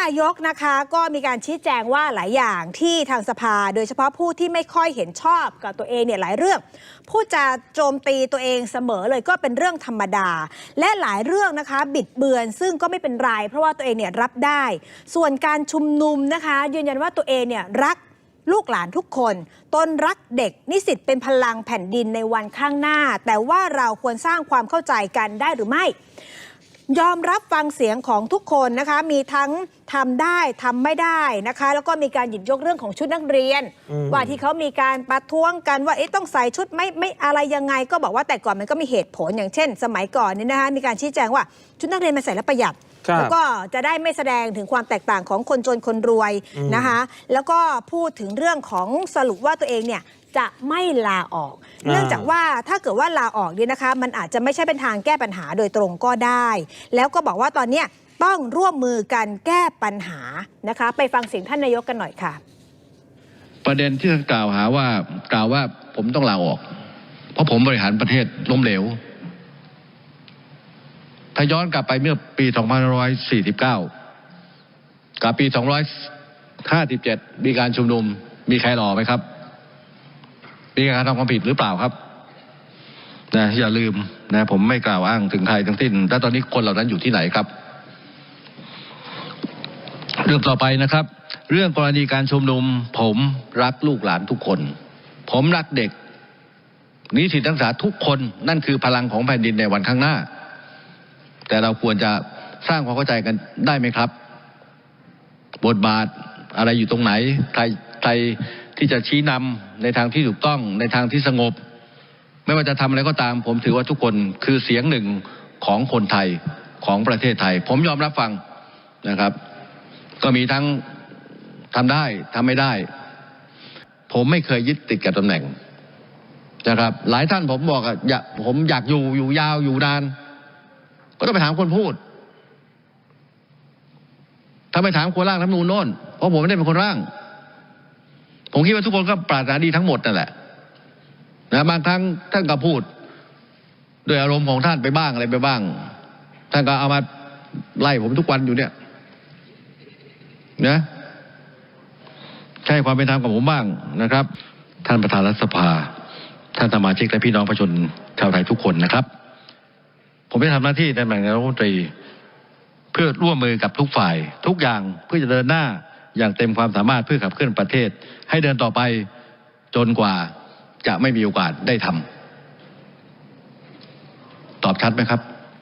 นายกนะคะก็มีการชี้แจงว่าหลายอย่างที่ทางสภา โดยเฉพาะผู้ที่ไม่ค่อยเห็นชอบกับตัวเองเนี่ยหลายเรื่องพูดจะโจมตีตัวเองเสมอเลยก็เป็นเรื่องธรรมดา และหลายเรื่องนะคะบิดเบือนซึ่งก็ไม่เป็นไรเพราะว่าตัวเองเนี่ยรับได้ ส่วนการชุมนุมนะคะ ยืนยันว่าตัวเองเนี่ยรักลูกหลานทุกคน ตนรักเด็กนิสิตเป็นพลังแผ่นดินในวันข้างหน้า แต่ว่าเราควรสร้างความเข้าใจกันได้หรือไม่ ยอมรับฟังเสียงของทุกคนนะคะ มีทั้งทำได้ทำไม่ได้นะคะ แล้วก็มีการหยิบยกเรื่องของชุดนักเรียน อืม ว่าที่เขามีการประท้วงกันว่าเอ๊ะต้องใส่ชุดไม่ไม่อะไรยังไง ก็บอกว่าแต่ก่อนมันก็มีเหตุผลอย่างเช่น สมัยก่อนเนี่ยนะคะมีการชี้แจงว่าชุดนักเรียนมันใส่แล้วประหยัด ครับ แล้วก็จะได้ไม่แสดงถึงความแตกต่างของคนจนคนรวยอืมนะคะ แล้วก็พูดถึงเรื่องของสรุปว่าตัวเองเนี่ย จะไม่ลาออก เนื่องจากว่าถ้าเกิดว่าลาออกเนี่ยนะคะ มันอาจจะไม่ใช่เป็นทางแก้ปัญหาโดยตรงก็ได้ แล้วก็บอกว่าตอนเนี้ยต้องร่วมมือกันแก้ปัญหานะคะ ไปฟังเสียงท่านนายกกันหน่อยค่ะ ประเด็นที่ท่านกล่าวหาว่ากล่าวว่าผมต้องลาออก เพราะผมบริหารประเทศล้มเหลว ถ้าย้อนกลับไปเมื่อปี 2549 กับปี 257มีการชุมนุม มีใครรอไหมครับ มีการทำความผิดหรือเปล่าครับนะอย่าลืมนะผมไม่กล่าวอ้างถึงใครทั้งสิ้นแต่ตอนนี้คนเหล่านั้นอยู่ที่ไหนครับ เรื่องต่อไปนะครับ เรื่องกรณีการชุมนุม ผมรักลูกหลานทุกคน ผมรักเด็กนิสิตนักศึกษาทุกคนนั่นคือพลังของแผ่นดินในวันข้างหน้า แต่เราควรจะสร้างความเข้าใจกันได้ไหมครับ บทบาทอะไรอยู่ตรงไหน ใครใคร ที่จะชี้นำในทางที่ถูกต้องในทางที่สงบ ไม่ว่าจะทำอะไรก็ตาม ผมถือว่าทุกคนคือเสียงหนึ่งของคนไทยของประเทศไทย ผมยอมรับฟังนะครับ ก็มีทั้งทำได้ทำไม่ได้ ผมไม่เคยยึดติดกับตำแหน่งนะครับ หลายท่านผมบอกอะอยากผมอยากอยู่อยู่ยาวอยู่นาน ก็ต้องไปถามคนพูด ถ้าไปถามคนร่างรัฐมนูนโน่นเพราะผมไม่ได้เป็นคนร่าง ผมคิดว่าทุกคนก็ปรารถนาดีทั้งหมดนั่นแหละนะบางครั้งท่านก็พูดด้วยอารมณ์ของท่านไปบ้างอะไรไปบ้าง ท่านก็เอามาไล่ผมทุกวันอยู่เนี่ยนะใช่ความเป็นธรรมกับผมบ้างนะครับ ท่านประธานรัฐสภา ท่านสมาชิกและพี่น้องประชาชนชาวไทยทุกคนนะครับ ผมได้ทำหน้าที่ในตำแหน่งนายกรัฐมนตรี เพื่อร่วมมือกับทุกฝ่าย ทุกอย่างเพื่อจะเดินหน้า อย่างเต็มความสามารถเพื่อขับเคลื่อนประเทศ ให้เดินต่อไปจนกว่าจะไม่มีโอกาสได้ทำตอบชัดไหมครับ